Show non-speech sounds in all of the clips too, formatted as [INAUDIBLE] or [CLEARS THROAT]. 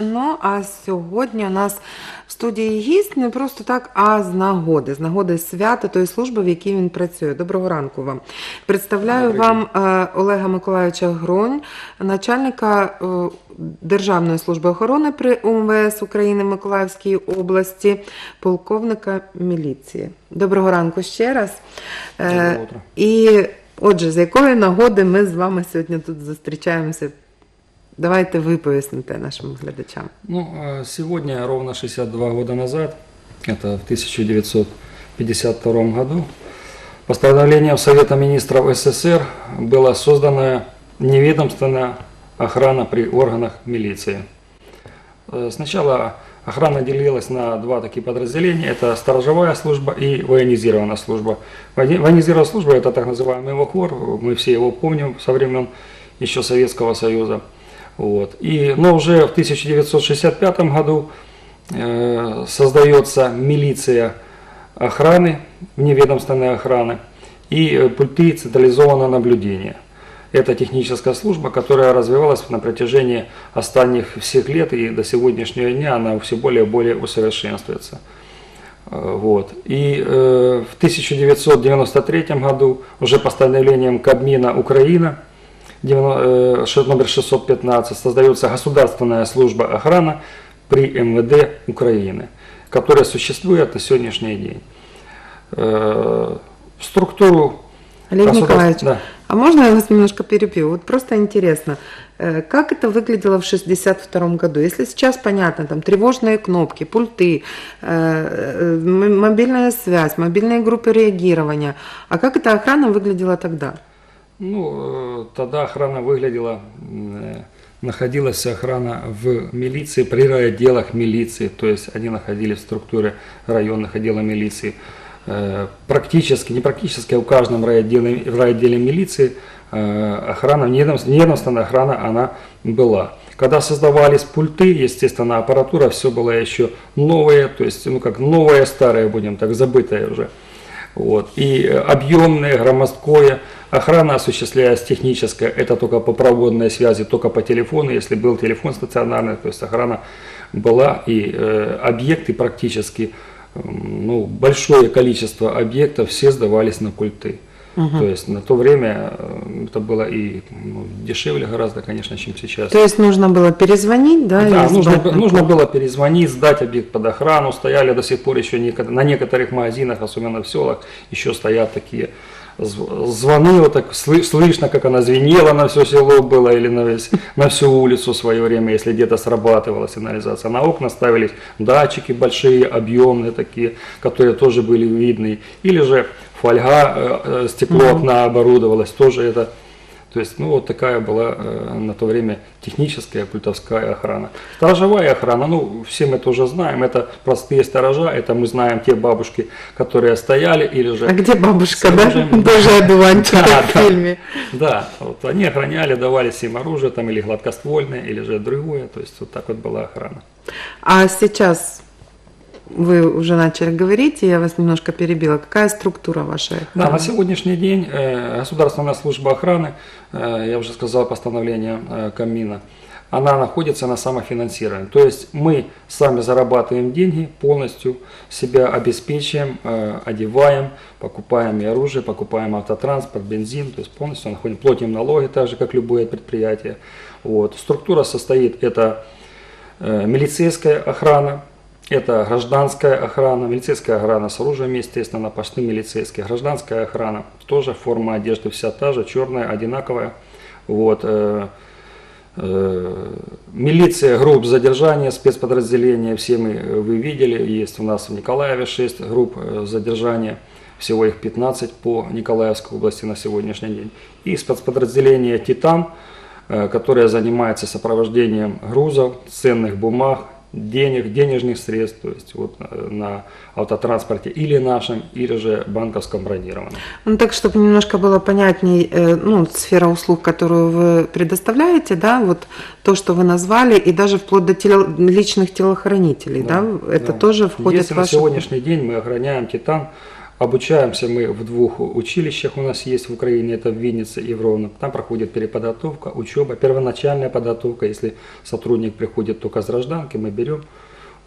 Ну, а сьогодні у нас в студії гість не просто так, а з нагоди, з нагоди свята тої служби, в якій він працює. Доброго ранку вам. Представляю Добрий вам е, Олега Миколаївича Гронь, начальника е, Державної служби охорони при УМВС України Миколаївській області, полковника міліції. Доброго ранку ще раз. Е, Доброе утро. І отже, з якої нагоди ми з вами сьогодні тут зустрічаємося? Давайте ви поясните нашим глядачам. Ну, а сегодня, ровно 62 года назад, это в 1952 году, постановлением Совета Министров СССР была создана неведомственная охрана при органах милиции. Э, Сначала охрана делилась на два такие подразделения. Это сторожевая служба и военизированная служба. Воени- Военизированная служба – это так называемый ВОКОР, мы все его помним со времен еще Советского Союза. Вот. И, но уже в 1965 году э, создается милиция охраны, вневедомственной охраны и э, пульты централизованного наблюдения. Это техническая служба, которая развивалась на протяжении остальных всех лет и до сегодняшнего дня она все более и более усовершенствуется. Э, Вот. И э, в 1993 году уже постановлением Кабмина Украина номер 615 создается государственная служба охраны при МВД Украины, которая существует на сегодняшний день. Э, В структуру Олег государств- Николаевич, да. а можно я вас немножко перебью? Вот просто интересно, э, как это выглядело в 62 году? Если сейчас понятно, там тревожные кнопки, пульты, э, э, мобильная связь, мобильные группы реагирования, а как эта охрана выглядела тогда? Ну, э, тогда охрана выглядела, э, находилась охрана в милиции, при райотделах милиции, то есть они находились в структуре районных отделов милиции. Э, Практически, не практически, а в каждом райотделе, в райотделе милиции охрана, неведомс- неведомственная охрана, она была. Когда создавались пульты, естественно, аппаратура, все было еще новое, то есть, ну как новое, старое, будем так, забытое уже. Вот. И э, объемное, громоздкое. Охрана осуществлялась техническая, это только по проводной связи, только по телефону, если был телефон стационарный, то есть охрана была, и э, объекты практически, м, ну, большое количество объектов все сдавались на пульты. То есть на то время э, это было и ну, дешевле гораздо, конечно, чем сейчас. То есть нужно было перезвонить, да? Да, нужно, сдать нужно было перезвонить, сдать объект под охрану. Стояли до сих пор еще неко- на некоторых магазинах, особенно в селах, еще стоят такие звоны, вот так слы- слышно, как она звенела на все село было или на, весь, на всю улицу в свое время, если где-то срабатывала сигнализация. На окна ставились датчики большие, объемные такие, которые тоже были видны. Или же фольга, э, э, стекло окна оборудовалось, тоже это то есть, ну, вот такая была э, на то время техническая пультовская охрана. Сторожевая охрана, ну, все мы это уже знаем, это простые сторожа, это мы знаем те бабушки, которые стояли или же... А где бабушка, с да? оружием. Тоже одуванчик, Да, в да. фильме. Да, вот они охраняли, давали всем оружие, там, или гладкоствольное, или же другое, то есть, вот так вот была охрана. А сейчас вы уже начали говорить, и я вас немножко перебила. Какая структура вашей Да, охраны? на сегодняшний день э, Государственная служба охраны, э, я уже сказал постановление э, Кабмина, она находится на самофинансировании. То есть мы сами зарабатываем деньги, полностью себя обеспечиваем, одеваем, покупаем и оружие, покупаем автотранспорт, бензин, то есть полностью находим, платим налоги, так же как любое предприятие. Вот. Структура состоит, это милицейская охрана, это гражданская охрана, милицейская охрана с оружием, естественно, посты милицейские, гражданская охрана, тоже форма одежды вся та же, черная, одинаковая. Вот, э, э, милиция, групп задержания, спецподразделения, все мы, э, вы видели, есть у нас в Николаеве 6 групп э, задержания, всего их 15 по Николаевской области на сегодняшний день. И спецподразделение «Титан», э, которое занимается сопровождением грузов, ценных бумаг, денег, денежных средств, то есть вот э, на автотранспорте или нашем, или же банковском бронированном. Ну, так, чтобы немножко было понятней, э, ну, сфера услуг, которую вы предоставляете, да, вот то, что вы назвали, и даже вплоть до тело- личных телохранителей, да, это Да. тоже входит Если в на ваши... сегодняшний день мы охраняем Титан, Обучаемся мы в двух училищах у нас есть в Украине, это в Виннице и в Ровно. Там проходит переподготовка, учеба, первоначальная подготовка. Если сотрудник приходит только с гражданки, мы берем.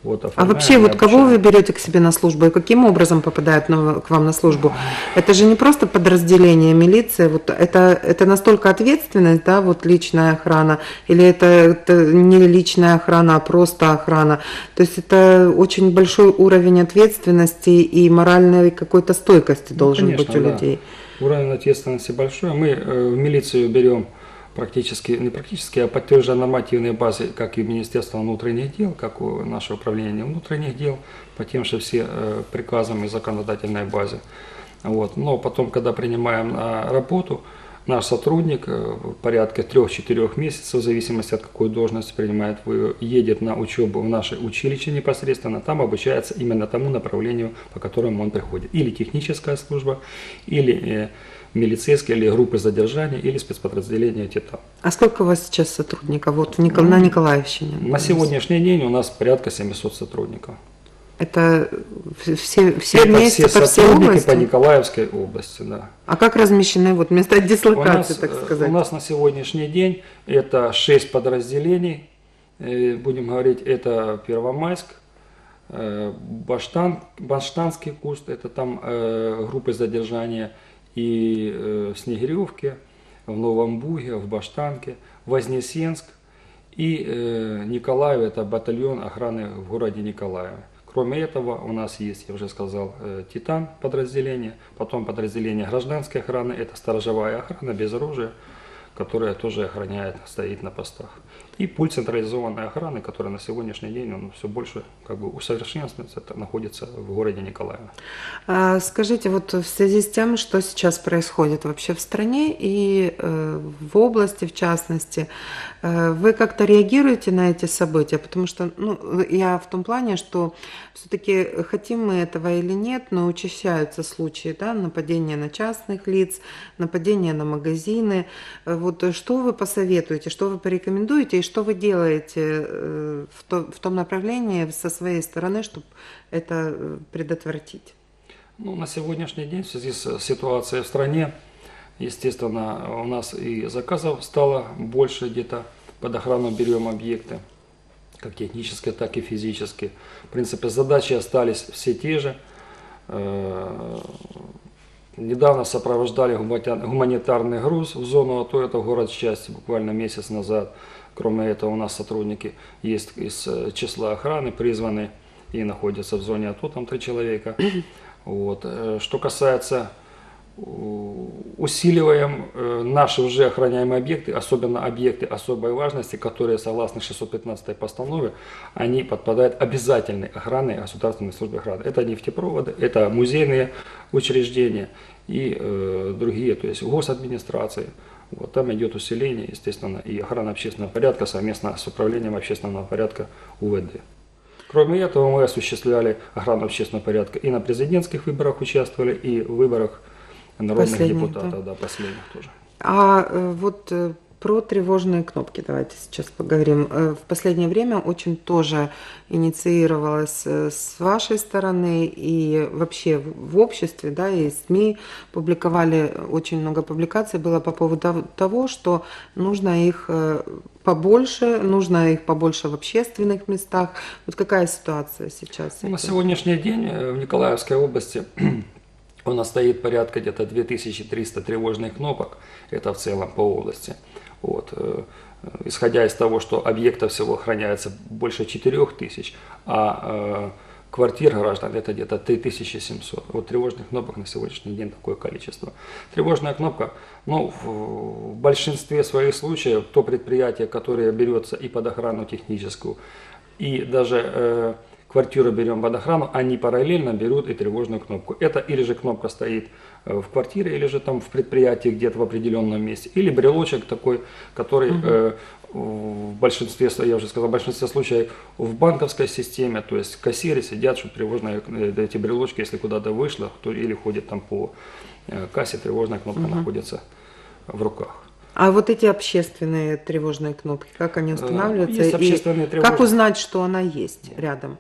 Вот, А вообще, вот кого вы берете к себе на службу и каким образом попадают на- к вам на службу? Это же не просто подразделение милиции, вот это, это настолько ответственность, да, вот личная охрана, или это, это не личная охрана, а просто охрана. То есть это очень большой уровень ответственности и моральной какой-то стойкости Ну, должен конечно, быть у да. людей. Уровень ответственности большой. Мы э, в милицию берем практически, не практически, а по той нормативной базе, как и Министерство внутренних дел, как у наше управление внутренних дел, по тем же все э, приказам и законодательной базе. Вот. Но потом, когда принимаем на работу, наш сотрудник э, в порядке 3-4 месяцев, в зависимости от какой должности принимает, вы- едет на учебу в наше училище непосредственно, там обучается именно тому направлению, по которому он приходит. Или техническая служба, или э, милицейские, или группы задержания, или спецподразделения ТИТАН. А сколько у вас сейчас сотрудников вот в Никол- на Николаевщине? На сегодняшний день у нас порядка 700 сотрудников. Это все, все Это вместе все по всей области? по Николаевской области, да. А как размещены вот места У дислокации, нас, так э, сказать? у нас на сегодняшний день это 6 подразделений. Э, Будем говорить, это Первомайск, э, Баштан, Баштанский куст, это там группы задержания и в Снегиревке, в Новом Буге, в Баштанке, Вознесенск и Николаев, это батальон охраны в городе Николаеве. Кроме этого, у нас есть, я уже сказал, э, Титан подразделение, потом подразделение гражданской охраны, это сторожевая охрана без оружия, которая тоже охраняет, стоит на постах. И пульт централизованной охраны, который на сегодняшний день он все больше как бы усовершенствуется, это находится в городе Николаево. А скажите, вот в связи с тем, что сейчас происходит вообще в стране и э, в области, в частности, э, вы как-то реагируете на эти события? Потому что, ну, я в том плане, что все-таки хотим мы этого или нет, но учащаются случаи, да, нападения на частных лиц, нападения на магазины. Э, Вот э, что вы посоветуете, что вы порекомендуете и что вы делаете э, в, то- в том направлении со своей стороны, чтобы это э, предотвратить? Ну, на сегодняшний день в связи с ситуацией в стране, естественно, у нас и заказов стало больше где-то под охрану берем объекты, как технические, так и физические. В принципе, задачи остались все те же. Недавно сопровождали гуманитар- гуманитарный груз в зону АТО, это город счастья, буквально месяц назад. Кроме этого, у нас сотрудники есть из э, числа охраны, призваны и находятся в зоне АТО, там три человека. [CLEARS THROAT] Вот. Э, Что касается усиливаем э, наши уже охраняемые объекты, особенно объекты особой важности, которые согласно 615 постанове, они подпадают обязательной охраны Государственной службы охраны. Это нефтепроводы, это музейные учреждения и э, другие, то есть госадминистрации. Вот, там идет усиление, естественно, и охрана общественного порядка совместно с управлением общественного порядка УВД. Кроме этого, мы осуществляли охрану общественного порядка и на президентских выборах участвовали, и в выборах народных Последних, депутатов, да. последних тоже. А э, вот э, про тревожные кнопки давайте сейчас поговорим. Э, В последнее время очень тоже инициировалось с вашей стороны и вообще в обществе, да, и СМИ публиковали очень много публикаций было по поводу того, что нужно их побольше, нужно их побольше в общественных местах. Вот какая ситуация сейчас? Ну, На сегодняшний день в Николаевской области у нас стоит порядка где-то 2300 тревожных кнопок, это в целом по области. Вот. э, э, Исходя из того, что объектов всего охраняется больше 4000, а э, квартир граждан это где-то 3700. Вот тревожных кнопок на сегодняшний день такое количество. Тревожная кнопка, ну, в большинстве своих случаев то предприятие, которое берется и под охрану техническую, и даже э, квартиру берем под охрану, они параллельно берут и тревожную кнопку. Это или же кнопка стоит э, в квартире, или же там в предприятии где-то в определенном месте, или брелочек такой, который э, в большинстве, я уже сказал, в большинстве случаев в банковской системе, то есть кассиры сидят, чтобы тревожные э, эти брелочки, если куда-то вышло, кто или ходит там по э, кассе, тревожная кнопка находится в руках. А вот эти общественные тревожные кнопки, как они устанавливаются? Э, есть и общественные как тревожные- узнать, что она есть рядом?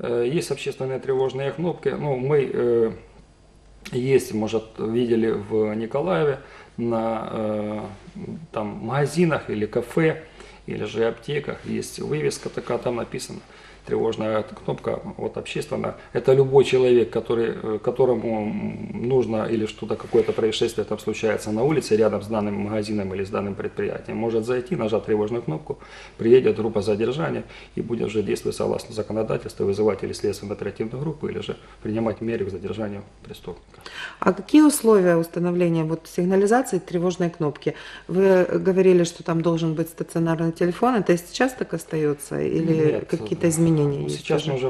Э, Есть общественные тревожные кнопки. Ну, мы э, есть, может, видели в Николаеве на э, там, магазинах или кафе, или же аптеках есть вывеска такая, там написано тревожная кнопка вот общественная. Это любой человек, который, э, которому нужно или что-то, какое-то происшествие там случается на улице рядом с данным магазином или с данным предприятием, может зайти, нажать тревожную кнопку, приедет группа задержания и будет уже действовать согласно законодательству, вызывать или следственную оперативную группу, или же принимать меры к задержанию преступника. А какие условия установления вот сигнализации тревожной кнопки? Вы говорили, что там должен быть стационарный телефон. Это сейчас так остается? Или какие-то изменения есть? Сейчас мы уже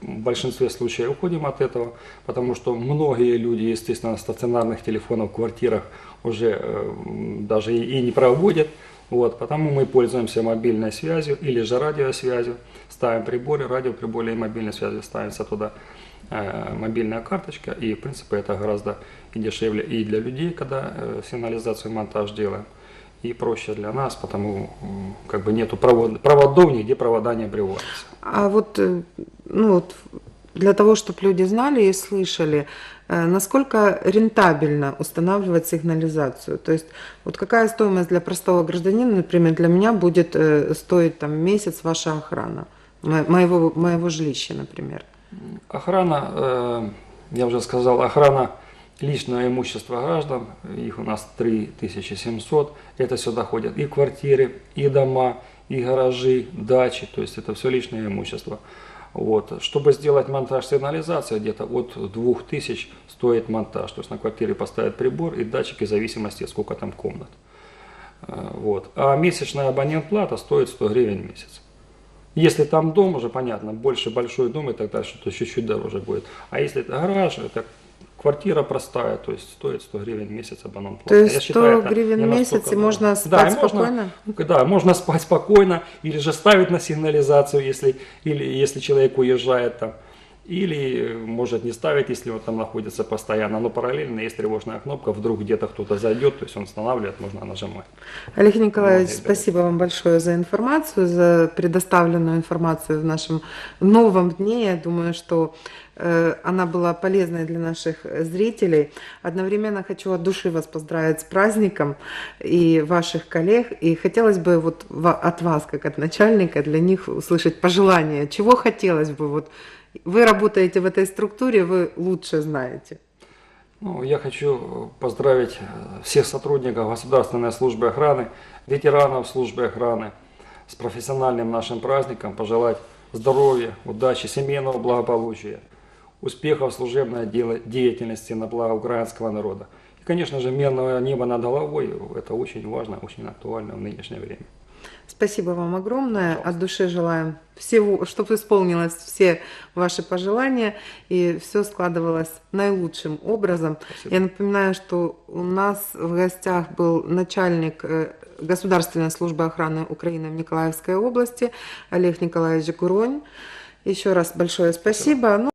в большинстве случаев уходим от этого, потому что многие люди, естественно, стационарных телефонов в квартирах уже э, даже и, и не проводят. Вот, потому мы пользуемся мобильной связью или же радиосвязью. Ставим приборы, радиоприборы и мобильной связи ставится туда э, мобильная карточка. И, в принципе, это гораздо и дешевле и для людей, когда э, сигнализацию монтаж делаем, и проще для нас, потому как бы нету провод, проводов, нигде провода не обрываются. А вот, э, ну вот для того, чтобы люди знали и слышали, э, насколько рентабельно устанавливать сигнализацию? То есть вот какая стоимость для простого гражданина, например, для меня будет э, стоить там месяц ваша охрана мо- моего, моего жилища, например? Охрана, я уже сказал, охрана личного имущества граждан, их у нас 3700, это сюда ходят и квартиры, и дома, и гаражи, дачи, то есть это все личное имущество. Вот. Чтобы сделать монтаж сигнализации, где-то от 2000 стоит монтаж, то есть на квартире поставят прибор и датчики в зависимости, сколько там комнат. Э, Вот. А месячная абонент плата стоит 100 гривен в месяц. Если там дом, уже понятно, больше большой дом и так дальше, то чуть-чуть дороже будет. А если это гараж, это квартира простая, то есть стоит 100 гривен в месяц абонент То есть 100 гривен в месяц, и можно Да, спать можно- спокойно? ну, да, можно спать спокойно, или же ставить на сигнализацию, если, или если человек уезжает там. Или может не ставить, если он там находится постоянно, но параллельно есть тревожная кнопка, вдруг где-то кто-то зайдет, то есть он устанавливает, можно нажимать. Олег Николаевич, спасибо вам большое за информацию, за предоставленную информацию в нашем новом дне. Я думаю, что она была полезной для наших зрителей. Одновременно хочу от души вас поздравить с праздником и ваших коллег. И хотелось бы вот от вас, как от начальника, для них услышать пожелания. Чего хотелось бы? Вот вы работаете в этой структуре, вы лучше знаете. Ну, я хочу э, поздравить э, всех сотрудников Государственной службы охраны, ветеранов службы охраны с профессиональным нашим праздником, пожелать здоровья, удачи, семейного благополучия, успехов служебной деятельности на благо украинского народа. И, конечно же, мирного неба над головой – это очень важно, очень актуально в нынешнее время. Спасибо вам огромное. От души желаем всего, чтобы исполнилось все ваши пожелания и все складывалось наилучшим образом. Спасибо. Я напоминаю, что у нас в гостях был начальник э, Государственной службы охраны Украины в Николаевской области Олег Николаевич Гуронь. Еще раз большое спасибо. Ну,